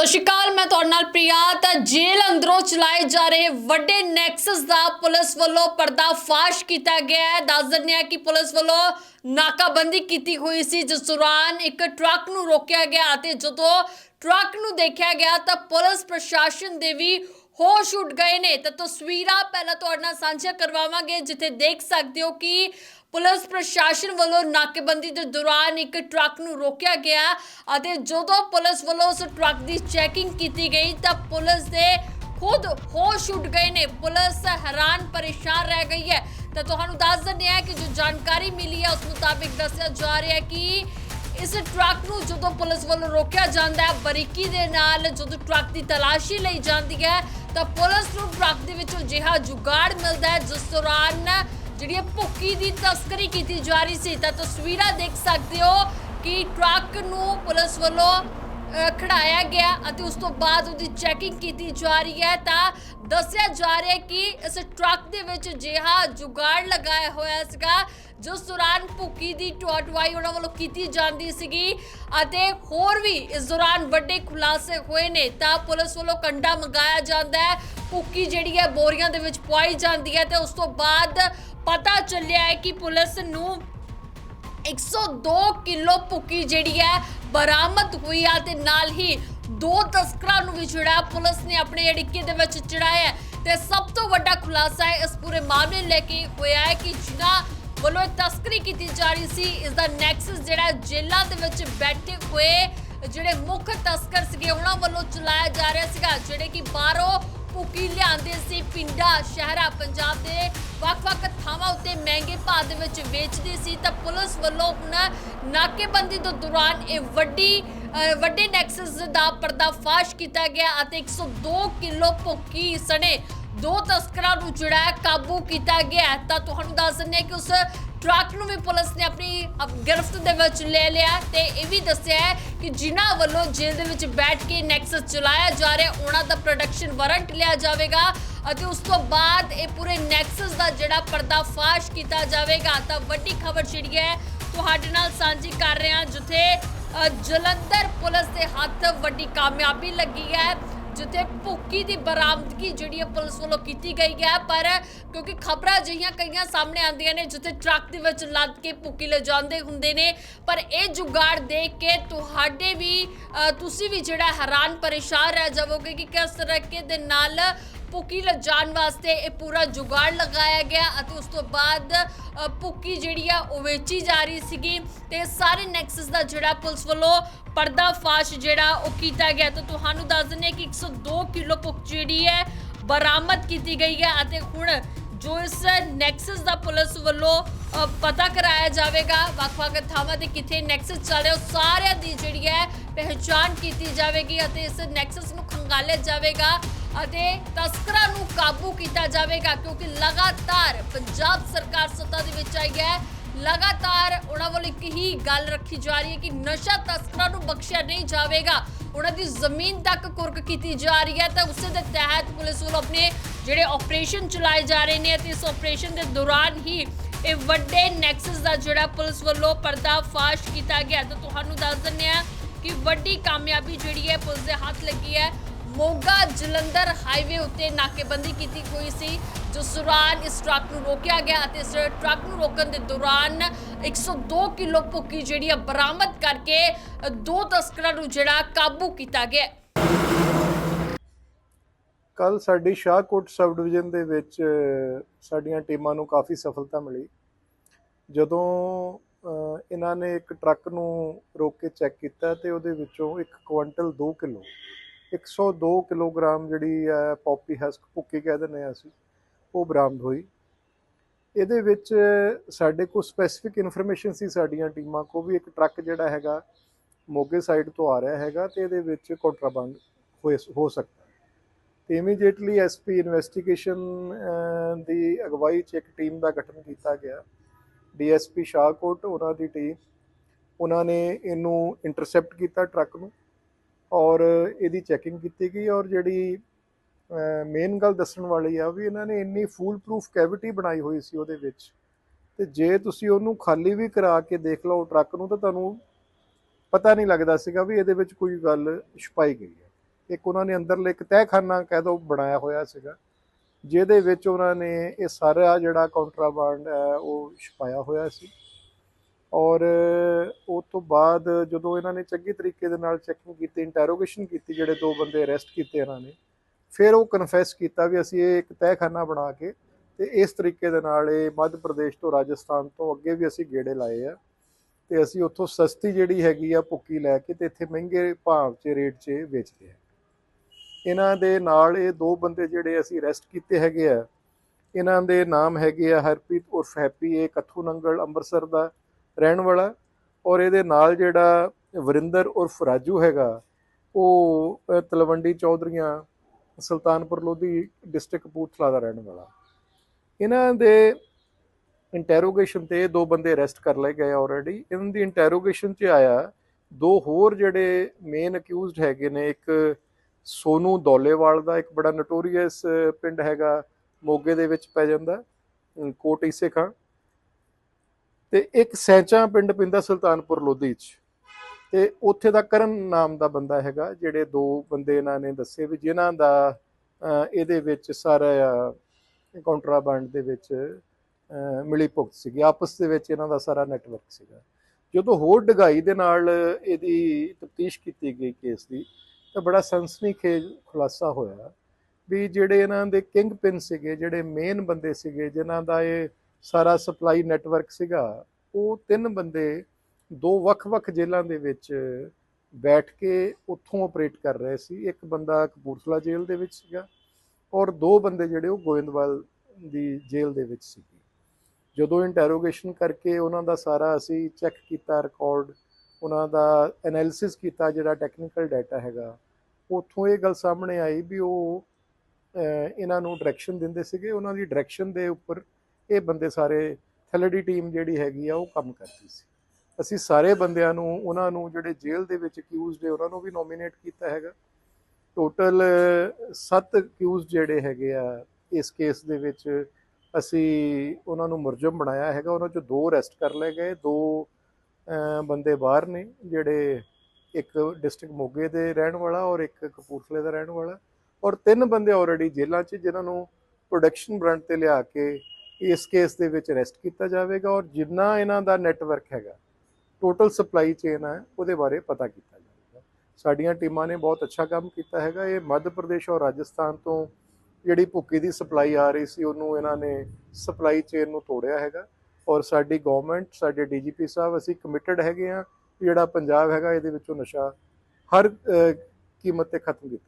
ਸਤਿ ਸ਼੍ਰੀ ਅਕਾਲ, ਮੈਂ ਤੁਹਾਡੇ ਨਾਲ ਪ੍ਰਿਆ। ਤਾਂ ਜੇਲ੍ਹ ਅੰਦਰੋਂ ਚਲਾਏ ਜਾ ਰਹੇ ਵੱਡੇ ਨੈਕਸਸ ਦਾ ਪੁਲਿਸ ਵੱਲੋਂ ਪਰਦਾਫਾਸ਼ ਕੀਤਾ ਗਿਆ ਹੈ। ਦੱਸ ਦਿੰਦੇ ਹਾਂ ਕਿ ਪੁਲਿਸ ਵੱਲੋਂ ਨਾਕਾਬੰਦੀ ਕੀਤੀ ਹੋਈ ਸੀ। ਜਿਸ ਦੌਰਾਨ ਇੱਕ ਟਰੱਕ ਨੂੰ ਰੋਕਿਆ ਗਿਆ ਅਤੇ ਜਦੋਂ ਟਰੱਕ ਨੂੰ ਦੇਖਿਆ ਗਿਆ ਤਾਂ ਪੁਲਿਸ ਪ੍ਰਸ਼ਾਸਨ ਦੇ ਵੀ ਹੋਸ਼ ਉੱਡ ਗਏ ਨੇ। ਤਾਂ ਤਸਵੀਰਾਂ ਪਹਿਲਾਂ ਤੁਹਾਡੇ ਨਾਲ ਸਾਂਝਾ ਕਰਵਾਵਾਂਗੇ, ਜਿੱਥੇ ਦੇਖ ਸਕਦੇ ਹੋ ਕਿ ਪੁਲਿਸ ਪ੍ਰਸ਼ਾਸਨ ਵੱਲੋਂ ਨਾਕੇਬੰਦੀ ਦੇ ਦੌਰਾਨ ਇੱਕ ਟਰੱਕ ਨੂੰ ਰੋਕਿਆ ਗਿਆ ਅਤੇ ਜਦੋਂ ਪੁਲਿਸ ਵੱਲੋਂ ਉਸ ਟਰੱਕ ਦੀ ਚੈਕਿੰਗ ਕੀਤੀ ਗਈ ਤਾਂ ਪੁਲਿਸ ਦੇ ਖੁਦ ਹੋਸ਼ ਉੱਡ ਗਏ ਨੇ। ਪੁਲਿਸ ਹੈਰਾਨ ਪਰੇਸ਼ਾਨ ਰਹਿ ਗਈ ਹੈ। ਤਾਂ ਤੁਹਾਨੂੰ ਦੱਸ ਦਿੰਦੇ ਹਾਂ ਕਿ ਜੋ ਜਾਣਕਾਰੀ ਮਿਲੀ ਹੈ, ਉਸ ਮੁਤਾਬਿਕ ਦੱਸਿਆ ਜਾ ਰਿਹਾ ਹੈ ਕਿ ਇਸ ਟਰੱਕ ਨੂੰ ਜਦੋਂ ਪੁਲਿਸ ਵੱਲੋਂ ਰੋਕਿਆ ਜਾਂਦਾ ਹੈ, ਬਰੀਕੀ ਦੇ ਨਾਲ ਜਦੋਂ ਟਰੱਕ ਦੀ ਤਲਾਸ਼ੀ ਲਈ ਜਾਂਦੀ ਹੈ, ਤਾਂ ਪੁਲਿਸ ਨੂੰ ਟਰੱਕ ਦੇ ਵਿੱਚੋਂ ਜਿਹਾ ਜੁਗਾੜ ਮਿਲਦਾ ਹੈ, ਜਿਸ ਦੌਰਾਨ ਜਿਹੜੀ ਇਹ ਭੁੱਕੀ ਦੀ ਤਸਕਰੀ ਕੀਤੀ ਜਾ ਰਹੀ ਸੀ ਤਾਂ ਤਸਵੀਰਾਂ ਦੇਖ ਸਕਦੇ ਹੋ ਕਿ ਟਰੱਕ ਨੂੰ ਪੁਲਿਸ ਵੱਲੋਂ ਅ, ਖੜਾਇਆ ਗਿਆ ਅਤੇ ਉਸ ਤੋਂ ਬਾਅਦ ਉਹਦੀ ਚੈਕਿੰਗ ਕੀਤੀ ਜਾ ਰਹੀ ਹੈ। ਤਾਂ ਦੱਸਿਆ ਜਾ ਰਿਹਾ ਹੈ ਕਿ ਇਸ ਟਰੱਕ ਦੇ ਵਿੱਚ ਜਿਹਾ ਜੁਗਾੜ ਲਗਾਇਆ ਹੋਇਆ ਸੀਗਾ ਜਿਸ ਦੌਰਾਨ ਭੁੱਕੀ ਦੀ ਟੁਆਟਵਾਈ ਉਹਨਾਂ ਵੱਲੋਂ ਕੀਤੀ ਜਾਂਦੀ ਸੀਗੀ ਅਤੇ ਹੋਰ ਵੀ ਇਸ ਦੌਰਾਨ ਵੱਡੇ ਖੁਲਾਸੇ ਹੋਏ ਨੇ। ਤਾਂ ਪੁਲਿਸ ਵੱਲੋਂ ਕੰਡਾ ਮੰਗਾਇਆ ਜਾਂਦਾ ਹੈ। ਭੁੱਕੀ ਜਿਹੜੀ ਹੈ ਬੋਰੀਆਂ ਦੇ ਵਿੱਚ ਪਵਾਈ ਜਾਂਦੀ ਹੈ ਤੇ ਉਸ ਤੋਂ ਬਾਅਦ ਪਤਾ ਚੱਲਿਆ ਹੈ ਕਿ ਪੁਲਿਸ ਨੂੰ 102 ਕਿਲੋ ਭੁੱਕੀ ਜਿਹੜੀ ਹੈ ਬਰਾਮਦ ਹੋਈ ਆ ਤੇ ਨਾਲ ਹੀ ਦੋ ਤਸਕਰਾਂ ਨੂੰ ਵੀ ਜਿਹੜਾ ਪੁਲਿਸ ਨੇ ਆਪਣੇ ਅੜਿੱਕੇ ਦੇ ਵਿੱਚ ਚੜਾਇਆ ਤੇ ਸਭ ਤੋਂ ਵੱਡਾ ਖੁਲਾਸਾ ਹੈ, ਇਸ ਪੂਰੇ ਮਾਮਲੇ ਲੈ ਕੇ ਹੋਇਆ ਹੈ ਕਿ ਜਿਨ੍ਹਾਂ ਵੱਲੋਂ ਤਸਕਰੀ ਕੀਤੀ ਜਾ ਰਹੀ ਸੀ, ਇਸ ਦਾ ਨੈਕਸਸ ਜਿਹੜਾ ਜੇਲ੍ਹਾਂ ਦੇ ਵਿੱਚ ਬੈਠੇ ਹੋਏ ਜਿਹੜੇ ਮੁੱਖ ਤਸਕਰ ਸੀਗੇ, ਉਹਨਾਂ ਵੱਲੋਂ ਚਲਾਇਆ ਜਾ ਰਿਹਾ ਸੀਗਾ, ਜਿਹੜੇ ਕਿ ਬਾਹਰੋਂ ਭੁੱਕੀ ਲਿਆਂਦੇ ਸੀ ਪਿੰਡਾਂ, ਸ਼ਹਿਰਾਂ, ਪੰਜਾਬ ਦੇ ਵੱਖ-ਵੱਖ ਥਾਵਾਂ ਉੱਤੇ ਮਹਿੰਗੇ ਭਾਅ ਦੇ ਵਿੱਚ ਵੇਚਦੇ ਸੀ ਤਾਂ ਪੁਲਿਸ ਵੱਲੋਂ ਹੁਣ ਨਾਕੇਬੰਦੀ ਦੇ ਦੌਰਾਨ ਇਹ ਵੱਡੀ ਵੱਡੇ ਨੈਕਸਸ ਦਾ ਪਰਦਾਫਾਸ਼ ਕੀਤਾ ਗਿਆ ਅਤੇ 102 ਕਿਲੋ ਭੁੱਕੀ ਸਣੇ ਦੋ ਤਸਕਰਾਂ ਨੂੰ ਜਿਹੜਾ ਕਾਬੂ ਕੀਤਾ ਗਿਆ। ਤਾਂ ਤੁਹਾਨੂੰ ਦੱਸ ਦਿੰਦੇ ਹਾਂ ਕਿ ਉਸ ਟਰੱਕ ਨੂੰ ਵੀ ਪੁਲਿਸ ਨੇ ਆਪਣੀ ਗ੍ਰਿਫ਼ਤ ਦੇ ਵਿੱਚ ਲੈ ਲਿਆ ਤੇ ਇਹ ਵੀ ਦੱਸਿਆ ਹੈ ਕਿ ਜਿਨ੍ਹਾਂ ਵੱਲੋਂ ਜੇਲ੍ਹ ਦੇ ਵਿੱਚ ਬੈਠ ਕੇ ਨੈਕਸਸ ਚਲਾਇਆ ਜਾ ਰਿਹਾ, ਉਹਨਾਂ ਦਾ ਪ੍ਰੋਡਕਸ਼ਨ ਵਾਰੰਟ ਲਿਆ ਜਾਵੇਗਾ। ਅਤੇ ਉਸ ਤੋਂ ਬਾਅਦ ਇਹ ਪੂਰੇ ਨੈਕਸਸ ਦਾ ਜਿਹੜਾ ਪਰਦਾਫਾਸ਼ ਕੀਤਾ ਜਾਵੇਗਾ, ਤਾਂ ਵੱਡੀ ਖਬਰ ਜਿਹੜੀ ਹੈ, ਤੁਹਾਡੇ ਨਾਲ ਸਾਂਝੀ ਕਰ ਰਹੇ ਹਾਂ, ਜਿੱਥੇ ਜਲੰਧਰ ਪੁਲਿਸ ਦੇ ਹੱਥ ਵੱਡੀ ਕਾਮਯਾਬੀ ਲੱਗੀ ਹੈ, ਜਿੱਥੇ ਭੁੱਕੀ ਦੀ ਬਰਾਮਦਗੀ ਜਿਹੜੀ ਹੈ ਪੁਲਿਸ ਵੱਲੋਂ ਕੀਤੀ ਗਈ ਹੈ, ਪਰ ਕਿਉਂਕਿ ਖਬਰਾਂ ਜਿਹੀਆਂ ਕਈਆਂ ਸਾਹਮਣੇ ਆਉਂਦੀਆਂ ਨੇ, ਜਿੱਥੇ ਟਰੱਕ ਦੇ ਵਿੱਚ ਲੱਦ ਕੇ ਭੁੱਕੀ ਲਿਜਾਉਂਦੇ ਹੁੰਦੇ ਨੇ, ਪਰ ਇਹ ਜੁਗਾੜ ਦੇਖ ਕੇ ਤੁਹਾਡੇ ਵੀ ਤੁਸੀਂ ਵੀ ਜਿਹੜਾ ਹੈਰਾਨ ਪਰੇਸ਼ਾਨ ਰਹਿ ਜਾਵੋਗੇ ਕਿ ਕਿਸ ਤਰੀਕੇ ਦੇ ਨਾਲ ਭੁੱਕੀ ਲਿਜਾਣ ਵਾਸਤੇ ਇਹ ਪੂਰਾ ਜੁਗਾੜ ਲਗਾਇਆ ਗਿਆ ਅਤੇ ਉਸ ਤੋਂ ਬਾਅਦ ਭੁੱਕੀ ਜਿਹੜੀ ਆ ਉਹ ਵੇਚੀ ਜਾ ਰਹੀ ਸੀਗੀ ਤੇ ਸਾਰੇ ਨੈਕਸਸ ਦਾ ਜਿਹੜਾ ਪੁਲਿਸ ਵੱਲੋਂ ਪਰਦਾਫਾਸ਼ ਜਿਹੜਾ ਉਹ ਕੀਤਾ ਗਿਆ। ਤਾਂ ਤੁਹਾਨੂੰ ਦੱਸ ਦਿੰਦੇ ਹਾਂ ਕਿ 102 ਕਿਲੋ ਭੁੱਕ ਜਿਹੜੀ ਹੈ ਬਰਾਮਦ ਕੀਤੀ ਗਈ ਹੈ ਅਤੇ ਹੁਣ ਜੋ ਇਸ ਨੈਕਸਸ ਦਾ ਪੁਲਿਸ ਵੱਲੋਂ ਪਤਾ ਕਰਾਇਆ ਜਾਵੇਗਾ, ਵੱਖ-ਵੱਖ ਥਾਵਾਂ ਤੇ ਕਿੱਥੇ ਨੈਕਸਸ ਚੱਲ ਰਿਹਾ, ਉਹ ਸਾਰਿਆਂ ਦੀ ਜਿਹੜੀ ਹੈ ਪਹਿਚਾਣ ਕੀਤੀ ਜਾਵੇਗੀ ਅਤੇ ਇਸ ਨੈਕਸਸ ਨੂੰ ਖੰਗਾਲਿਆ ਜਾਵੇਗਾ। ਅਤੇ ਤਸਕਰਾਂ ਨੂੰ ਕਾਬੂ ਕੀਤਾ ਜਾਵੇਗਾ, ਕਿਉਂਕਿ ਲਗਾਤਾਰ ਪੰਜਾਬ ਸਰਕਾਰ ਸੱਤਾ ਦੇ ਵਿੱਚ ਆਈ ਹੈ। ਲਗਾਤਾਰ ਉਹਨਾਂ ਵੱਲੋਂ ਇੱਕ ਹੀ ਗੱਲ ਰੱਖੀ ਜਾ ਰਹੀ ਹੈ ਕਿ ਨਸ਼ਾ ਤਸਕਰਾਂ ਨੂੰ ਬਖਸ਼ਿਆ ਨਹੀਂ ਜਾਵੇਗਾ। ਉਹਨਾਂ ਦੀ ਜ਼ਮੀਨ ਤੱਕ ਕੁਰਕ ਕੀਤੀ ਜਾ ਰਹੀ ਹੈ ਤਾਂ ਉਸੇ ਦੇ ਤਹਿਤ ਪੁਲਿਸ ਵੱਲੋਂ ਆਪਣੇ ਜਿਹੜੇ ਆਪਰੇਸ਼ਨ ਚਲਾਏ ਜਾ ਰਹੇ ਨੇ ਅਤੇ ਇਸ ਆਪਰੇਸ਼ਨ ਦੇ ਦੌਰਾਨ ਹੀ ਇਹ ਵੱਡੇ ਨੈਕਸਸ ਦਾ ਜਿਹੜਾ ਪੁਲਿਸ ਵੱਲੋਂ ਪਰਦਾਫਾਸ਼ ਕੀਤਾ ਗਿਆ। ਤਾਂ ਤੁਹਾਨੂੰ ਦੱਸ ਦਿੰਦੇ ਆ ਕਿ ਵੱਡੀ ਕਾਮਯਾਬੀ ਜਿਹੜੀ ਹੈ ਪੁਲਿਸ ਦੇ ਹੱਥ ਲੱਗੀ ਹੈ। ਮੋਗਾ ਜਲੰਧਰ ਹਾਈਵੇ ਉੱਤੇ ਨਾਕੇਬੰਦੀ ਕੀਤੀ ਹੋਈ ਸੀ ਜਿਸ ਦੌਰਾਨ ਇਸ ਟਰੱਕ ਨੂੰ ਰੋਕਿਆ ਗਿਆ ਅਤੇ ਇਸ ਟਰੱਕ ਨੂੰ ਰੋਕਣ ਦੇ ਦੌਰਾਨ 102 ਕਿਲੋ ਭੁੱਕੀ ਜਿਹੜੀ ਆ ਬਰਾਮਦ ਕਰਕੇ ਦੋ ਤਸਕਰਾਂ ਨੂੰ ਜਿਹੜਾ ਕਾਬੂ ਕੀਤਾ ਗਿਆ ਹੈ। ਕੱਲ ਸਾਡੀ ਸ਼ਾਹਕੋਟ ਸਬ ਡਿਵੀਜ਼ਨ ਦੇ ਵਿੱਚ ਸਾਡੀਆਂ ਟੀਮਾਂ ਨੂੰ ਕਾਫੀ ਸਫਲਤਾ ਮਿਲੀ ਜਦੋਂ ਇਹਨਾਂ ਨੇ ਇੱਕ ਟਰੱਕ ਨੂੰ ਰੋਕ ਕੇ ਚੈੱਕ ਕੀਤਾ ਤੇ ਉਹਦੇ ਵਿੱਚੋਂ ਇੱਕ ਕੁਇੰਟਲ 2 ਕਿਲੋ 102 ਕਿਲੋਗ੍ਰਾਮ ਜਿਹੜੀ ਹੈ ਪੌਪੀ ਹਸਕ ਭੁੱਕੀ ਕਹਿ ਦਿੰਦੇ ਹਾਂ ਅਸੀਂ, ਉਹ ਬਰਾਮਦ ਹੋਈ। ਇਹਦੇ ਵਿੱਚ ਸਾਡੇ ਕੋਲ ਸਪੈਸੀਫਿਕ ਇਨਫੋਰਮੇਸ਼ਨ ਸੀ ਸਾਡੀਆਂ ਟੀਮਾਂ ਕੋ ਵੀ ਇੱਕ ਟਰੱਕ ਜਿਹੜਾ ਹੈਗਾ ਮੋਗੇ ਸਾਈਡ ਤੋਂ ਆ ਰਿਹਾ ਹੈਗਾ ਤੇ ਇਹਦੇ ਵਿੱਚ ਕੰਟਰਾਬੰਦ ਹੋਏ ਹੋ ਸਕਦਾ। ਤੇ ਇਮੀਡੀਏਟਲੀ ਐਸਪੀ ਇਨਵੈਸਟੀਗੇਸ਼ਨ ਦੀ ਅਗਵਾਈ 'ਚ ਇੱਕ ਟੀਮ ਦਾ ਗਠਨ ਕੀਤਾ ਗਿਆ। ਡੀਐਸਪੀ ਸ਼ਾਹਕੋਟ, ਉਹਨਾਂ ਦੀ ਟੀਮ ਉਹਨਾਂ ਨੇ ਇਹਨੂੰ ਇੰਟਰਸੈਪਟ ਕੀਤਾ ਟਰੱਕ ਨੂੰ। ਔਰ ਇਹਦੀ ਚੈਕਿੰਗ ਕੀਤੀ ਗਈ ਔਰ ਜਿਹੜੀ ਮੇਨ ਗੱਲ ਦੱਸਣ ਵਾਲੀ ਆ ਵੀ ਇਹਨਾਂ ਨੇ ਇੰਨੀ ਫੂਲ ਪ੍ਰੂਫ ਕੈਵਿਟੀ ਬਣਾਈ ਹੋਈ ਸੀ ਉਹਦੇ ਵਿੱਚ। ਤੇ ਜੇ ਤੁਸੀਂ ਉਹਨੂੰ ਖਾਲੀ ਵੀ ਕਰਾ ਕੇ ਦੇਖ ਲਓ ਟਰੱਕ ਨੂੰ ਤਾਂ ਤੁਹਾਨੂੰ ਪਤਾ ਨਹੀਂ ਲੱਗਦਾ ਸੀਗਾ ਵੀ ਇਹਦੇ ਵਿੱਚ ਕੋਈ ਗੱਲ ਛੁਪਾਈ ਗਈ ਹੈ। ਇੱਕ ਉਹਨਾਂ ਨੇ ਅੰਦਰਲੇ ਇੱਕ ਤਹਿਖਾਨਾ ਕਹਿ ਦੋ ਬਣਾਇਆ ਹੋਇਆ ਸੀਗਾ, ਜਿਹਦੇ ਵਿੱਚ ਉਹਨਾਂ ਨੇ ਇਹ ਸਾਰਾ ਜਿਹੜਾ ਕਾਉਂਟਰਾਬਾਂਡ ਹੈ ਉਹ ਛੁਪਾਇਆ ਹੋਇਆ ਸੀ। ਔਰ ਉਹ ਤੋਂ ਬਾਅਦ ਜਦੋਂ ਇਹਨਾਂ ਨੇ ਚੰਗੀ ਤਰੀਕੇ ਦੇ ਨਾਲ ਚੈਕਿੰਗ ਕੀਤੀ ਇੰਟਰੋਗੇਸ਼ਨ ਕੀਤੀ, ਜਿਹੜੇ ਦੋ ਬੰਦੇ ਅਰੈਸਟ ਕੀਤੇ ਇਹਨਾਂ ਨੇ, ਫਿਰ ਉਹ ਕਨਫੈਸ ਕੀਤਾ ਵੀ ਅਸੀਂ ਇਹ ਇੱਕ ਤਹਿਖਾਨਾ ਬਣਾ ਕੇ ਤੇ ਇਸ ਤਰੀਕੇ ਦੇ ਨਾਲ ਇਹ ਮੱਧ ਪ੍ਰਦੇਸ਼ ਤੋਂ ਰਾਜਸਥਾਨ ਤੋਂ ਅੱਗੇ ਵੀ ਅਸੀਂ ਗੇੜੇ ਲਾਏ ਆ ਤੇ ਅਸੀਂ ਉੱਥੋਂ ਸਸਤੀ ਜਿਹੜੀ ਹੈਗੀ ਆ ਭੁੱਕੀ ਲੈ ਕੇ ਤੇ ਇੱਥੇ ਮਹਿੰਗੇ ਭਾਅ 'ਚ ਰੇਟ 'ਚ ਵੇਚਦੇ ਆ। ਇਹਨਾਂ ਦੇ ਨਾਲ ਇਹ ਦੋ ਬੰਦੇ ਜਿਹੜੇ ਅਸੀਂ ਅਰੈਸਟ ਕੀਤੇ ਹੈਗੇ ਆ, ਇਹਨਾਂ ਦੇ ਨਾਮ ਹੈਗੇ ਆ ਹਰਪ੍ਰੀਤ ਉਰਫ ਹੈਪੀ, ਇਹ ਕੱਥੂ ਨੰਗਲ ਅੰਮ੍ਰਿਤਸਰ ਦਾ ਰਹਿਣ ਵਾਲਾ ਔਰ ਇਹਦੇ ਨਾਲ ਜਿਹੜਾ ਵਰਿੰਦਰ ਉਰਫ ਰਾਜੂ ਹੈਗਾ, ਉਹ ਤਲਵੰਡੀ ਚੌਧਰੀਆਂ, ਸੁਲਤਾਨਪੁਰ ਲੋਧੀ ਡਿਸਟ੍ਰਿਕਟ ਕਪੂਰਥਲਾ ਦਾ ਰਹਿਣ ਵਾਲਾ ਇਹਨਾਂ ਦੇ ਇੰਟਰੋਗੇਸ਼ਨ ਤੇ ਦੋ ਬੰਦੇ ਅਰੈਸਟ ਕਰ ਲਏ ਗਏ ਆਲਰੇਡੀ ਇਹਨਾਂ ਦੀ ਇੰਟਰੋਗੇਸ਼ਨ 'ਚ ਆਇਆ, ਦੋ ਹੋਰ ਜਿਹੜੇ ਮੇਨ ਅਕਿਊਜ਼ਡ ਹੈਗੇ ਨੇ, ਇੱਕ ਸੋਨੂ ਦੌਲੇਵਾਲ ਦਾ ਇੱਕ ਬੜਾ ਨਟੋਰੀਅਸ ਪਿੰਡ ਹੈਗਾ, ਮੋਗੇ ਦੇ ਵਿੱਚ ਪੈ ਜਾਂਦਾ ਕੋਟ ਈਸੇ ਖਾਂ। ਤੇ ਇੱਕ ਸੈਂਚਾ ਪਿੰਡ ਪਿੰਦਾ ਸੁਲਤਾਨਪੁਰ ਲੋਧੀ 'ਚ। ਤੇ ਉੱਥੇ ਦਾ ਕਰਨ ਨਾਮ ਦਾ ਬੰਦਾ ਹੈਗਾ, ਜਿਹੜੇ ਦੋ ਬੰਦੇ ਇਹਨਾਂ ਨੇ ਦੱਸੇ ਵੀ ਜਿਨ੍ਹਾਂ ਦਾ ਇਹਦੇ ਵਿੱਚ ਸਾਰਾ ਕਾਉਂਟਰਾਬੈਂਡ ਦੇ ਵਿੱਚ ਮਿਲੀ ਭੁਗਤ ਸੀਗੀ। ਆਪਸ ਦੇ ਵਿੱਚ ਇਹਨਾਂ ਦਾ ਸਾਰਾ ਨੈਟਵਰਕ ਸੀਗਾ। ਜਦੋਂ ਹੋਰ ਡਗਾਈ ਦੇ ਨਾਲ ਇਹਦੀ ਤਫਤੀਸ਼ ਕੀਤੀ ਗਈ ਕੇਸ ਦੀ, ਤਾਂ ਬੜਾ ਸਨਸਨੀਖੇਜ ਖੁਲਾਸਾ ਹੋਇਆ ਵੀ ਜਿਹੜੇ ਇਹਨਾਂ ਦੇ ਕਿੰਗ ਪਿੰਨ ਸੀਗੇ, ਜਿਹੜੇ ਮੇਨ ਬੰਦੇ ਸੀਗੇ, ਜਿਨ੍ਹਾਂ ਦਾ ਇਹ ਸਾਰਾ ਸਪਲਾਈ ਨੈਟਵਰਕ ਸੀਗਾ, ਉਹ ਤਿੰਨ ਬੰਦੇ ਦੋ ਵੱਖ-ਵੱਖ ਜੇਲ੍ਹਾਂ ਦੇ ਵਿੱਚ ਬੈਠ ਕੇ ਉੱਥੋਂ ਆਪਰੇਟ ਕਰ ਰਹੇ ਸੀ। ਇੱਕ ਬੰਦਾ ਕਪੂਰਥਲਾ ਜੇਲ੍ਹ ਦੇ ਵਿੱਚ ਸੀਗਾ ਔਰ ਦੋ ਬੰਦੇ ਜਿਹੜੇ ਉਹ ਗੋਇੰਦਵਾਲ ਦੀ ਜੇਲ੍ਹ ਦੇ ਵਿੱਚ ਸੀ ਜਦੋਂ ਇੰਟਰੋਗੇਸ਼ਨ ਕਰਕੇ ਉਹਨਾਂ ਦਾ ਸਾਰਾ ਅਸੀਂ ਚੈੱਕ ਕੀਤਾ ਰਿਕਾਰਡ ਉਹਨਾਂ ਦਾ ਐਨਾਲਿਸਿਸ ਕੀਤਾ, ਜਿਹੜਾ ਟੈਕਨੀਕਲ ਡਾਟਾ ਹੈਗਾ, ਉੱਥੋਂ ਇਹ ਗੱਲ ਸਾਹਮਣੇ ਆਈ ਵੀ ਉਹ ਇਹਨਾਂ ਨੂੰ ਡਾਇਰੈਕਸ਼ਨ ਦਿੰਦੇ ਸੀਗੇ। ਉਹਨਾਂ ਦੀ ਡਾਇਰੈਕਸ਼ਨ ਦੇ ਉੱਪਰ ਇਹ ਬੰਦੇ ਸਾਰੇ, ਥੈਲੇਡੀ ਟੀਮ ਜਿਹੜੀ ਹੈਗੀ ਆ, ਉਹ ਕੰਮ ਕਰਦੀ ਸੀ। ਅਸੀਂ ਸਾਰੇ ਬੰਦਿਆਂ ਨੂੰ, ਉਹਨਾਂ ਨੂੰ ਜਿਹੜੇ ਜੇਲ੍ਹ ਦੇ ਵਿੱਚ ਅਕਿਊਜ਼ਡ ਹੈ ਉਹਨਾਂ ਨੂੰ ਵੀ ਨੋਮੀਨੇਟ ਕੀਤਾ ਹੈਗਾ। ਟੋਟਲ 7 ਅਕਿਊਜ਼ਡ ਜਿਹੜੇ ਹੈਗੇ ਆ, ਇਸ ਕੇਸ ਦੇ ਵਿੱਚ ਅਸੀਂ ਉਹਨਾਂ ਨੂੰ ਮੁਰਜਮ ਬਣਾਇਆ ਹੈਗਾ। ਉਹਨਾਂ ਚੋਂ ਦੋ ਅਰੈਸਟ ਕਰ ਲਏ ਗਏ। ਦੋ ਬੰਦੇ ਬਾਹਰ ਨੇ, ਜਿਹੜੇ ਇੱਕ ਡਿਸਟ੍ਰਿਕਟ ਮੋਗੇ ਦੇ ਰਹਿਣ ਵਾਲਾ ਔਰ ਇੱਕ ਕਪੂਰਥਲੇ ਦਾ ਰਹਿਣ ਵਾਲਾ। ਔਰ ਤਿੰਨ ਬੰਦੇ ਆਲਰੇਡੀ ਜੇਲ੍ਹਾਂ 'ਚ, ਜਿਨ੍ਹਾਂ ਨੂੰ ਪ੍ਰੋਡਕਸ਼ਨ ਬ੍ਰਾਂਡ ਤੇ ਲਿਆ ਕੇ ਇਸ ਕੇਸ ਦੇ ਵਿੱਚ ਅਰੈਸਟ ਕੀਤਾ ਜਾਵੇਗਾ ਔਰ ਜਿੰਨਾ ਇਹਨਾਂ ਦਾ ਨੈਟਵਰਕ ਹੈਗਾ ਟੋਟਲ ਸਪਲਾਈ ਚੇਨ ਹੈ, ਉਹਦੇ ਬਾਰੇ ਪਤਾ ਕੀਤਾ ਜਾਵੇਗਾ। ਸਾਡੀਆਂ ਟੀਮਾਂ ਨੇ ਬਹੁਤ ਅੱਛਾ ਕੰਮ ਕੀਤਾ ਹੈਗਾ। ਇਹ ਮੱਧ ਪ੍ਰਦੇਸ਼ ਔਰ ਰਾਜਸਥਾਨ ਤੋਂ ਜਿਹੜੀ ਭੁੱਕੀ ਦੀ ਸਪਲਾਈ ਆ ਰਹੀ ਸੀ, ਉਹਨੂੰ ਇਹਨਾਂ ਨੇ ਸਪਲਾਈ ਚੇਨ ਨੂੰ ਤੋੜਿਆ ਹੈਗਾ। ਔਰ ਸਾਡੀ ਗਵਰਨਮੈਂਟ ਸਾਡੇ ਡੀਜੀਪੀ ਸਾਹਿਬ, ਅਸੀਂ ਕਮਿਟਡ ਹੈਗੇ ਆ ਜਿਹੜਾ ਪੰਜਾਬ ਹੈਗਾ, ਇਹਦੇ ਵਿੱਚੋਂ ਨਸ਼ਾ ਹਰ ਕੀਮਤ ਤੇ ਖਤਮ ਕੀਤਾ